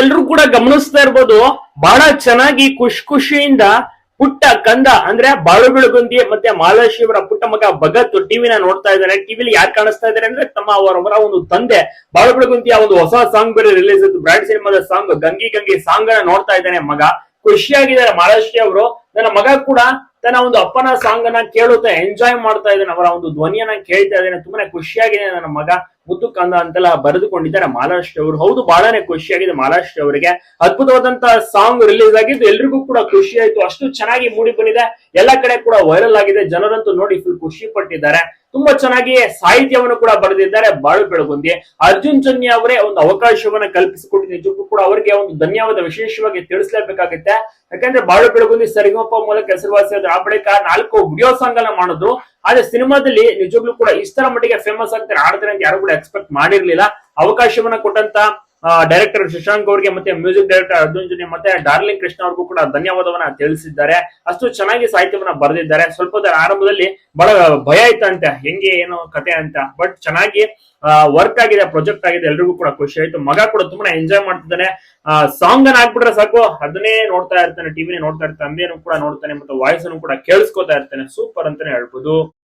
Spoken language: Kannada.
ನೀವೆಲ್ಲರೂ ಕೂಡ ಗಮನಿಸ್ತಾ ಇರ್ಬೋದು, ಬಹಳ ಚೆನ್ನಾಗಿ ಖುಷಿ ಖುಷಿಯಿಂದ ಪುಟ್ಟ ಕಂದ, ಅಂದ್ರೆ ಬಾಳು ಬೆಳಗುಂದಿ ಮತ್ತೆ ಮಾಲಾಶಿವರ ಪುಟ್ಟ ಮಗ ಭಗತ್ ಟಿವಿನ ನೋಡ್ತಾ ಇದ್ದಾರೆ. ಟಿವಿಲಿ ಯಾರು ಕಾಣಿಸ್ತಾ ಇದ್ದಾರೆ ಅಂದ್ರೆ ತಮ್ಮ ಅವರವರ ಒಂದು ತಂದೆ. ಬಾಳು ಒಂದು ಹೊಸ ಸಾಂಗ್ ಬೇರೆ ರಿಲೀಸ್ ಆಯ್ತು. ಬ್ರಾಂಡ್ ಸಿನಿಮಾದ ಸಾಂಗ್ ಗಂಗಿ ಗಂಗಿ ಸಾಂಗ್ ಅನ್ನ ನೋಡ್ತಾ ಇದ್ದಾನೆ ಮಗ. ಖುಷಿಯಾಗಿದ್ದಾರೆ ಮಾಲಾಶ್ರೀ ಅವರು. ನನ್ನ ಮಗ ಕೂಡ ತನ್ನ ಒಂದು ಅಪ್ಪನ ಸಾಂಗ್ ಅನ್ನ ಕೇಳುತ್ತಾ ಎಂಜಾಯ್ ಮಾಡ್ತಾ ಇದ್ದಾನೆ. ಅವರ ಒಂದು ಧ್ವನಿಯನ್ನ ಕೇಳ್ತಾ ಇದ್ದಾನೆ. ತುಂಬಾನೇ ಖುಷಿಯಾಗಿದೆ ನನ್ನ ಮಗ. ಮುದ್ದು ಕಂದ ಅಂತೆಲ್ಲ ಬರೆದುಕೊಂಡಿದ್ದಾರೆ. ಮಹಾರಾಷ್ಟ್ರ ಅವರು. ಹೌದು ಬಹಳನೇ ಖುಷಿಯಾಗಿದೆ ಮಹಾರಾಷ್ಟ್ರ ಅವರಿಗೆ. ಅದ್ಭುತವಾದಂತಹ ಸಾಂಗ್ ರಿಲೀಸ್ ಆಗಿದ್ದು ಎಲ್ರಿಗೂ ಕೂಡ ಖುಷಿ ಆಯ್ತು. ಅಷ್ಟು ಚೆನ್ನಾಗಿ ಮೂಡಿ ಬಂದಿದೆ. ಎಲ್ಲ ಕಡೆ ಕೂಡ ವೈರಲ್ ಆಗಿದೆ. ಜನರಂತೂ ನೋಡಿ ಫುಲ್ ಖುಷಿ ಪಟ್ಟಿದ್ದಾರೆ. ತುಂಬಾ ಚೆನ್ನಾಗಿ ಸಾಹಿತ್ಯವನ್ನು ಕೂಡ ಬರೆದಿದ್ದಾರೆ ಬಾಳು ಬೆಳಗುಂದಿ. ಅರ್ಜುನ್ ಜನ್ಯ ಅವರೇ ಒಂದು ಅವಕಾಶವನ್ನ ಕಲ್ಪಿಸಿಕೊಟ್ಟು. ನಿಜಕ್ಕೂ ಕೂಡ ಅವರಿಗೆ ಒಂದು ಧನ್ಯವಾದ ವಿಶೇಷವಾಗಿ ತಿಳಿಸಲೇಬೇಕಾಗುತ್ತೆ. ಯಾಕಂದ್ರೆ ಬಾಳು ಬೆಳಗುಂದಿ ಸರಿಗಪ್ಪ ಮೂಲಕ ಹೆಸರುವಾಸಿ ಆದ್ರು ಆ ಬಳಿಕ ನಾಲ್ಕು ವಿಡಿಯೋ ಸಾಂಗ್ ಅನ್ನ ಮಾಡಿದ್ರು. ಆದ್ರೆ ಸಿನಿಮಾದಲ್ಲಿ ನಿಜವಾಗ್ಲೂ ಕೂಡ ಇಷ್ಟರ ಮಟ್ಟಿಗೆ ಫೇಮಸ್ ಆಗ್ತಾರೆ. ಆಡ್ತಾರೆ ಅಂತ ಯಾರು ಕೂಡ ಎಕ್ಸ್ಪೆಕ್ಟ್ ಮಾಡಿರ್ಲಿಲ್ಲ. ಅವಕಾಶವನ್ನ ಕೊಟ್ಟಂತ ಡೈರೆಕ್ಟರ್ ಶಶಾಂಕ್ ಅವರಿಗೆ ಮತ್ತೆ ಮ್ಯೂಸಿಕ್ ಡೈರೆಕ್ಟರ್ ಅರ್ಜುನ್ ಜುನಿ ಮತ್ತೆ ಡಾರ್ಲಿಂಗ್ ಕೃಷ್ಣ ಅವ್ರಿಗೂ ಕೂಡ ಧನ್ಯವಾದವನ್ನ ತಿಳಿಸಿದ್ದಾರೆ. ಅಷ್ಟು ಚೆನ್ನಾಗಿ ಸಾಹಿತ್ಯವನ್ನ ಬರೆದಿದ್ದಾರೆ. ಸ್ವಲ್ಪ ಆರಂಭದಲ್ಲಿ ಬಹಳ ಭಯ ಇತ್ತಂತೆ, ಹೆಂಗೆ, ಏನು ಕತೆ ಅಂತ. ಬಟ್ ಚೆನ್ನಾಗಿ ವರ್ಕ್ ಆಗಿದೆ ಪ್ರಾಜೆಕ್ಟ್ ಆಗಿದೆ, ಎಲ್ರಿಗೂ ಕೂಡ ಖುಷಿ ಆಯ್ತು. ಮಗ ಕೂಡ ತುಂಬಾ ಎಂಜಾಯ್ ಮಾಡ್ತಿದ್ದಾನೆ. ಸಾಂಗ್ ಅನ್ನ ಹಾಕ್ಬಿಟ್ರೆ ಸಾಕು. ಅದನ್ನೇ ನೋಡ್ತಾ ಇರ್ತಾನೆ ಟಿವಿನೇ ನೋಡ್ತಾ ಇರ್ತಾನೆ, ತಂದೆನೂ ಕೂಡ ನೋಡ್ತಾನೆ, ಮತ್ತೆ ವಾಯ್ಸ್ ಅನ್ನು ಕೂಡ ಕೇಳಿಸ್ಕೊತಾ ಇರ್ತಾನೆ. ಸೂಪರ್ ಅಂತಾನೆ ಹೇಳ್ಬೋದು.